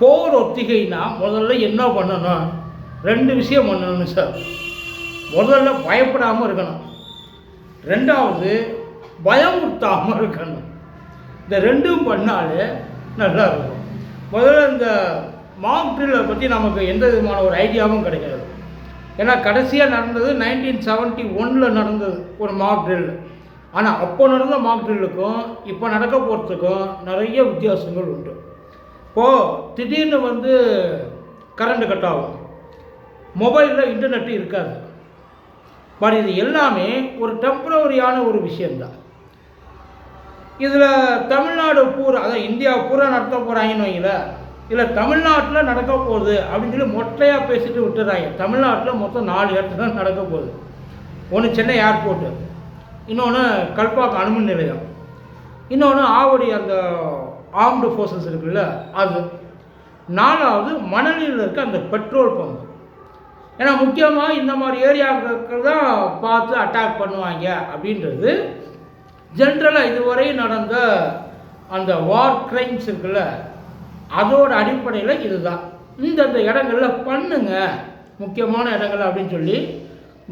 போர் ஒத்திகைனா முதல்ல என்ன பண்ணணும்? ரெண்டு விஷயம் பண்ணணும் சார். முதல்ல பயப்படாமல் இருக்கணும். ரெண்டாவது பயமுறுத்தாமல் இருக்கணும். இந்த ரெண்டும் பண்ணாலே நல்லா இருக்கும். முதல்ல இந்த மாக் ட்ரில்லை பற்றி நமக்கு எந்த விதமான ஒரு ஐடியாவும் கிடைக்காது. ஏன்னா கடைசியாக நடந்தது நைன்டீன் செவன்ட்டி ஒனில் நடந்தது ஒரு மாக் ட்ரில் ஆனால் அப்போ நடந்த மாக் ட்ரில்லுக்கும் இப்போ நடக்க போகிறதுக்கும் நிறைய வித்தியாசங்கள் உண்டு. இப்போது திடீர்னு வந்து கரண்ட் கட் ஆகும். மொபைலில் இன்டர்நெட்டு இருக்காது. பட் இது எல்லாமே ஒரு டெம்பரவரியான ஒரு விஷயந்தான் இதில் தமிழ்நாடு பூரா அதான் இந்தியா பூரா நடத்த போகிறாங்கன்னு வைங்களேன் இல்லை தமிழ்நாட்டில் நடக்க போகுது அப்படின்னு சொல்லி மொட்டையாக பேசிட்டு விட்டுறாங்க. தமிழ்நாட்டில் மொத்தம் நாலு இடத்துல நடக்க போகுது. ஒன்று சென்னை ஏர்போர்ட்டு இன்னொன்று கல்பாக்கம் அணுமின் நிலையம் இன்னொன்று ஆவடி அந்த ஆர்ம்டு ஃபோர்ஸஸ் இருக்குல்ல அது. நாலாவது மணலியில் இருக்க அந்த பெட்ரோல் பம்பு ஏன்னா முக்கியமாக இந்த மாதிரி ஏரியாவுக்கு தான் பார்த்து அட்டாக் பண்ணுவாங்க அப்படின்றது. ஜென்ரலாக இதுவரை நடந்த அந்த வார் கிரைம்ஸ் இருக்குல்ல அதோட அடிப்படையில் இதுதான். இந்தந்த இடங்களில் பண்ணுங்க. முக்கியமான இடங்கள் அப்படின்னு சொல்லி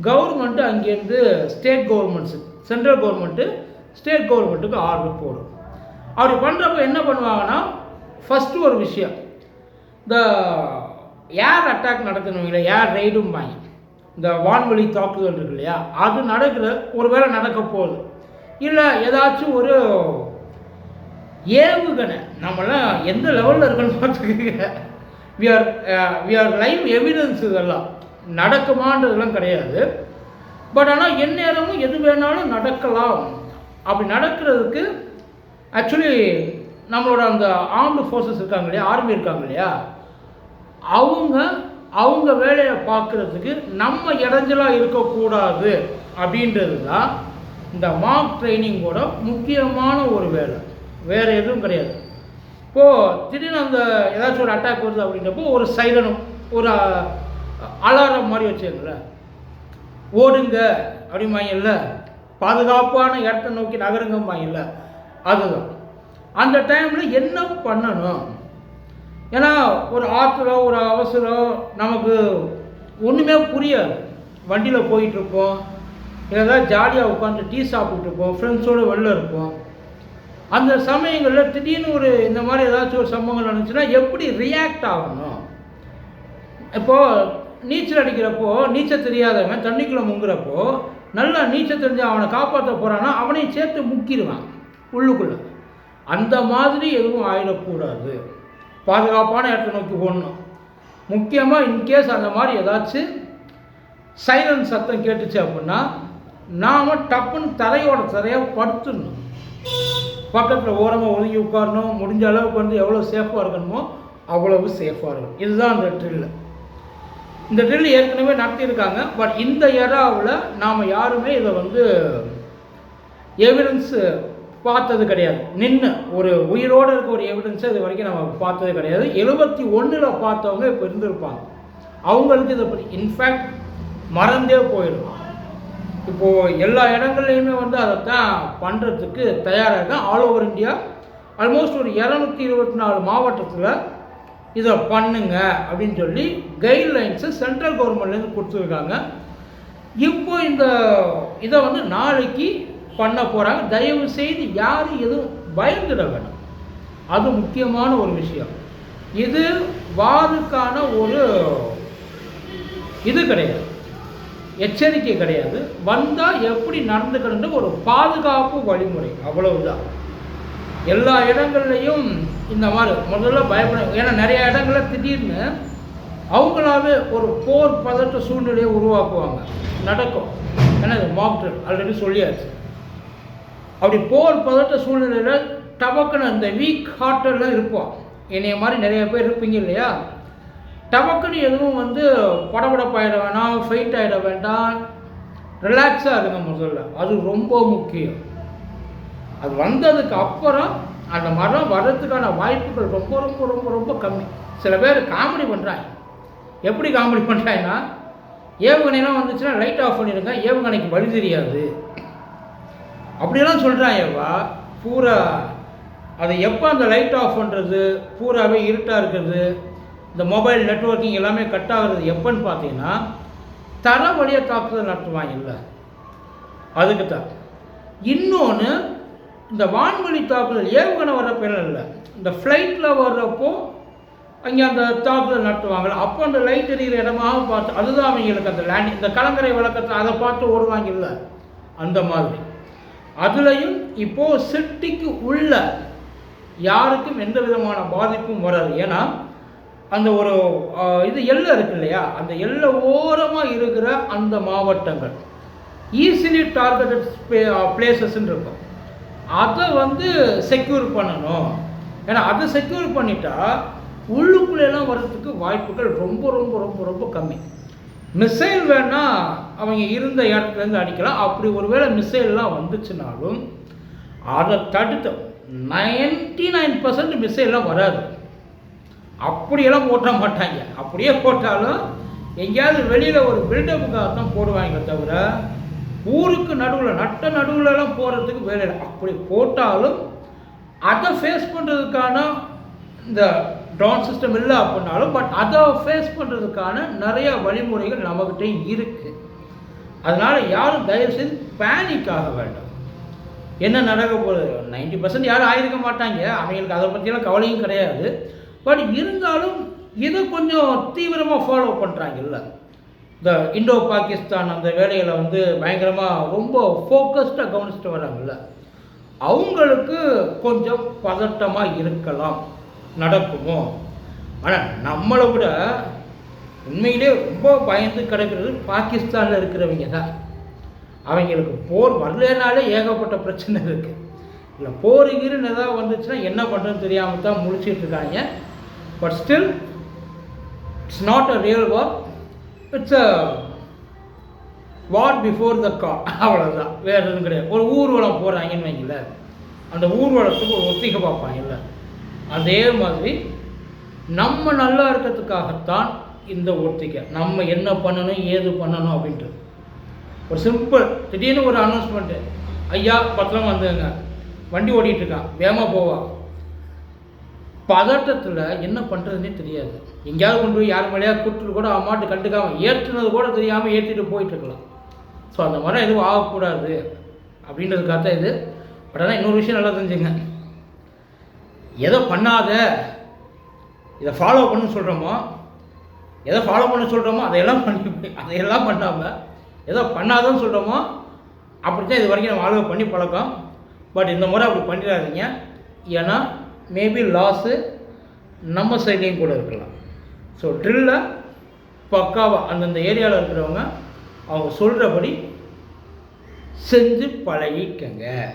கவர்மெண்ட்டு அங்கேருந்து state governments central government state கவர்மெண்ட்டுக்கு ஆர்டர் போடும். அப்படி பண்ணுறப்போ என்ன பண்ணுவாங்கன்னா ஃபஸ்ட்டு ஒரு விஷயம். இந்த ஏர் அட்டாக் நடத்தணும் ஏர் ஏர் ரைடும்பாங்க இந்த வான்வழி தாக்குதல் இருக்கு இல்லையா? அது நடக்கிற ஒரு வேளை நடக்க போகுது. இல்லை ஏதாச்சும் ஒரு ஏவுகணை. நம்மளாம் எந்த லெவலில் இருக்குன்னு பார்த்துக்கோங்க. We are we are live evidence இதெல்லாம். நடக்குமான்றதெல்லாம் கிடையாது. பட் ஆனால் எந்நேரமும் எது வேணாலும் நடக்கலாம். அப்படி நடக்கிறதுக்கு ஆக்சுவலி நம்மளோட அந்த ஆர்ம்டு ஃபோர்ஸஸ் இருக்காங்க இல்லையா? ஆர்மி இருக்காங்க இல்லையா? அவங்க அவங்க வேலையை பார்க்குறதுக்கு நம்ம இடைஞ்சலாக இருக்கக்கூடாது அப்படின்றது தான் இந்த மார்க் ட்ரைனிங்கோட முக்கியமான ஒரு வேலை. வேறு எதுவும் கிடையாது. இப்போது திடீர்னு அந்த ஏதாச்சும் ஒரு அட்டாக் வருது அப்படின்றப்போ ஒரு சைலனும் ஒரு அலாரம் மாதிரி வச்சுங்களேன் ஓடுங்க அப்படிம்பாங்கல்ல. பாதுகாப்பான இடத்த நோக்கி நகருங்கம்பாங்கல்ல. அதுதான். அந்த டைமில் என்ன பண்ணணும். ஏன்னா ஒரு ஆத்திரம் ஒரு அவசரம் நமக்கு ஒன்றுமே புரியாது. வண்டியில் போயிட்டுருப்போம். ஏதாவது ஜாலியாக உட்காந்து டீ சாப்பிட்டுட்டு இருப்போம் ஃப்ரெண்ட்ஸோடு வெளில இருப்போம். அந்த சமயங்களில் திடீர்னு ஒரு இந்த மாதிரி ஏதாச்சும் ஒரு சம்பவங்கள் நடந்துச்சுன்னா எப்படி ரியாக்ட் ஆகணும்? இப்போது நீச்சல் அடிக்கிறப்போ நீச்சல் தெரியாதவன் தண்ணிக்குள்ளே முங்குறப்போ நல்லா நீச்சல் தெரிஞ்சு அவனை காப்பாற்ற போகிறான்னா அவனையும் சேர்த்து முக்கிடுவான். உள்ளுக்குள்ளே. அந்த மாதிரி எதுவும் ஆயிடக்கூடாது. பாதுகாப்பான இடத்தை நோக்கி போடணும் முக்கியமாக இன்கேஸ் அந்த மாதிரி ஏதாச்சும் சைலன் சத்தம் கேட்டுச்சு அப்படின்னா நாம் டப்புன்னு தரையோட தரையாக படுத்துடணும். பக்கத்தில் ஓரமாக ஒதுங்கி உட்காரணும். முடிஞ்ச அளவுக்கு வந்து எவ்வளோ சேஃபாக இருக்கணுமோ அவ்வளவு சேஃபாக இருக்கும் இதுதான் அந்த ட்ரில்லு இந்த ட்ரில் ஏற்கனவே நடத்தியிருக்காங்க. பட் இந்த எராவில் நாம் யாருமே இதை வந்து எவிடன்ஸு பார்த்தது கிடையாது. நின்று ஒரு உயிரோடு இருக்க ஒரு எவிடன்ஸை இது வரைக்கும் நம்ம பார்த்தது கிடையாது. எழுபத்தி ஒன்றில் பார்த்தவங்க இப்போ இருந்திருப்பாங்க. அவங்களுக்கு இதை பற்றி இன்ஃபேக்ட் மறந்தே போயிடும். இப்போது எல்லா இடங்கள்லையுமே வந்து அதைத்தான் பண்ணுறதுக்கு தயாராக இருக்கேன் ஆல் ஓவர் இந்தியா ஆல்மோஸ்ட் ஒரு இரநூத்தி இருபத்தி நாலு மாவட்டத்தில் இதை பண்ணுங்க அப்படின்னு சொல்லி கைட்லைன்ஸை சென்ட்ரல் கவர்மெண்ட்லேருந்து கொடுத்துருக்காங்க. இப்போ இந்த இதை வந்து நாளைக்கு பண்ண போகிறாங்க தயவு செய்து யாரும் எதுவும் பயந்துட வேணும் அது முக்கியமான ஒரு விஷயம். இது வாருக்கான ஒரு இது கிடையாது. எச்சரிக்கை கிடையாது. வந்தால் எப்படி நடந்துக்கணுன்ற ஒரு பாதுகாப்பு வழிமுறை. அவ்வளவுதான். எல்லா இடங்கள்லையும் இந்த மாதிரி முதல்ல பயப்பட ஏன்னா நிறைய இடங்கள்ல திடீர்னு அவங்களாவே ஒரு போர் பதற்ற சூழ்நிலையை உருவாக்குவாங்க. நடக்கும். ஏன்னா மாக்டர் ஆல்ரெடி சொல்லியாச்சு. அப்படி போர் பதட்ட சூழ்நிலையில் டபக்குன்னு அந்த வீக் ஹார்ட்டெல்லாம் இருப்போம். என்னைய மாதிரி நிறைய பேர் இருப்பீங்க இல்லையா? டபக்குன்னு எதுவும் வந்து படபடப்பாயிட வேணாம் ஃபைட் ஆகிட வேண்டாம். ரிலாக்ஸாக இருங்க முதல்ல. அது ரொம்ப முக்கியம். அது வந்ததுக்கு அப்புறம் அந்த மரம் வர்றதுக்கான வாய்ப்புகள் ரொம்ப ரொம்ப ரொம்ப ரொம்ப கம்மி. சில பேர் காமெடி பண்ணுறாங்க எப்படி காமெடி பண்ணுறாங்கன்னா ஏவுகணைலாம் வந்துச்சுன்னா லைட் ஆஃப் பண்ணிடுங்க. ஏவுகணைக்கு வழி தெரியாது. அப்படியெல்லாம் சொல்கிறாயேவா பூரா அது எப்போ அந்த லைட் ஆஃப் பண்ணுறது பூராவே இருட்டாக இருக்கிறது. இந்த மொபைல் நெட்வொர்க்கிங் எல்லாமே கட் ஆகுறது எப்போன்னு பார்த்தீங்கன்னா தர வழியாக தாக்குதல் நடத்துவாங்க இல்லை. அதுக்கு தான். இன்னொன்று இந்த வான்வழி தாக்குதல் ஏவுகணை வர்றப்ப இல்லை. இந்த ஃப்ளைட்டில் வர்றப்போ அங்கே அந்த தாக்குதல் நடத்துவாங்கள அப்போ அந்த லைட் எரியிற இடமாக பார்த்து அதுதான் அவங்களுக்கு அந்த லேண்டிங் இந்த கலங்கரை விளக்கத்தை அதை பார்த்து ஓடுவாங்க இல்லை. அந்த மாதிரி. அதுலேயும் இப்போது சிட்டிக்கு உள்ள யாருக்கும் எந்த விதமான பாதிப்பும் வராது. ஏன்னா அந்த ஒரு இது எல்லை இருக்கு இல்லையா? அந்த எல்லை ஓரமாக இருக்கிற அந்த மாவட்டங்கள். ஈஸிலி டார்கெட்டட் பிளேசஸ்ன்னு இருக்கும். அதை வந்து செக்யூர் பண்ணணும். ஏன்னா அதை செக்யூர் பண்ணிட்டா உள்ளுக்குள்ளெல்லாம் வர்றதுக்கு வாய்ப்புகள் ரொம்ப ரொம்ப ரொம்ப ரொம்ப கம்மி. மிசைல் வேணால் அவங்க இருந்த இடத்துலேருந்து அடிக்கலாம் அப்படி ஒருவேளை மிசைல்லாம் வந்துச்சுனாலும் அதை தடுத்து நைன்டி நைன் பர்சன்ட் மிசைல்லாம் வராது. அப்படியெல்லாம் போட்ட மாட்டாங்க. அப்படியே போட்டாலும் எங்கேயாவது வெளியில் ஒரு பில்டப்புக்காக தான் போடுவாங்க தவிர ஊருக்கு நடுவில் நட்ட நடுவில்லாம் போகிறதுக்கு வேலை இல்லை. அப்படி போட்டாலும் அதை ஃபேஸ் பண்ணுறதுக்கான இந்த ட்ரோன் சிஸ்டம் இல்லை அப்படின்னாலும் பட் அதை ஃபேஸ் பண்ணுறதுக்கான நிறைய வழிமுறைகள் நம்மக்கிட்ட இருக்குது அதனால் யாரும் தயவுசெய்து பேனிக் ஆக வேண்டாம். என்ன நடக்க போகுது? நைன்டி பர்சன்ட் யாரும் ஆயிருக்க மாட்டாங்க. அவங்களுக்கு அதை பற்றியெல்லாம் கவலையும் கிடையாது. பட் இருந்தாலும் இதை கொஞ்சம் தீவிரமாக ஃபாலோ பண்ணுறாங்கல்ல இந்த இண்டோ பாகிஸ்தான் அந்த வேலைகளை வந்து பயங்கரமாக ரொம்ப ஃபோக்கஸ்டாக கவனிச்சுட்டு வராங்கல்ல அவங்களுக்கு கொஞ்சம் பதட்டமாக இருக்கலாம். நடக்குமோ? ஆனால் நம்மளை விட உண்மையிலே ரொம்ப பயந்து கிடக்கிறது பாகிஸ்தானில் இருக்கிறவங்க தான். அவங்களுக்கு போர் வரலனாலே ஏகப்பட்ட பிரச்சனை இருக்குது இல்லை போர் கீருன்னு ஏதாவது வந்துச்சுன்னா என்ன பண்ணுறதுன்னு தெரியாமல் தான் முடிச்சுட்டு இருக்காங்க. But still it's not a real war it's a war before the கா அவ்வளோதான் வேறு எதுவும் கிடையாது. ஒரு ஊர்வலம் போகிறாங்கன்னு வைங்களேன். அந்த ஊர்வலத்துக்கு ஒரு ஒத்திகை பார்ப்பாங்கல்ல. அதே மாதிரி நம்ம நல்லா இருக்கிறதுக்காகத்தான் இந்த ஒத்திக்கை நம்ம என்ன பண்ணணும் ஏது பண்ணணும் அப்படின்ட்டு ஒரு சிம்பிள் திடீர்னு ஒரு அனௌன்ஸ்மெண்ட்டு ஐயா பத்திரம் வந்துங்க வண்டி ஓடிட்டுருக்கான். இருக்கான் வேகமாக போவா. பதட்டத்தில் என்ன பண்ணுறதுனே தெரியாது. எங்கேயாவது கொண்டு போய் யார் மேலேயா கூட்டு கூட அம்மாட்டு கண்டுக்காமல் ஏற்றுனது கூட தெரியாமல் ஏற்றிட்டு போயிட்டுருக்கலாம். ஸோ அந்த மாதிரி எதுவும் ஆகக்கூடாது. அப்படின்றதுக்காக தான் இது. பட் ஆனால் இன்னொரு விஷயம் நல்லா தெரிஞ்சுங்க. எதை பண்ணாத இதை ஃபாலோ பண்ணுன்னு சொல்கிறோமோ எதை ஃபாலோ பண்ண சொல்கிறோமோ அதையெல்லாம் பண்ணி அதையெல்லாம் பண்ணாமல் எதோ பண்ணாதன்னு சொல்கிறோமோ அப்படி தான் இது வரைக்கும் நம்ம ஆளுக பண்ணி பழக்கம். பட் இந்த முறை அப்படி பண்ணிடாதீங்க. ஏன்னா மேபி லாஸு நம்ம சைட்லேயும் கூட இருக்கலாம். ஸோ ட்ரில்லை பக்காவாக அந்தந்த ஏரியாவில் இருக்கிறவங்க அவங்க சொல்கிறபடி செஞ்சு பழகிக்கங்க.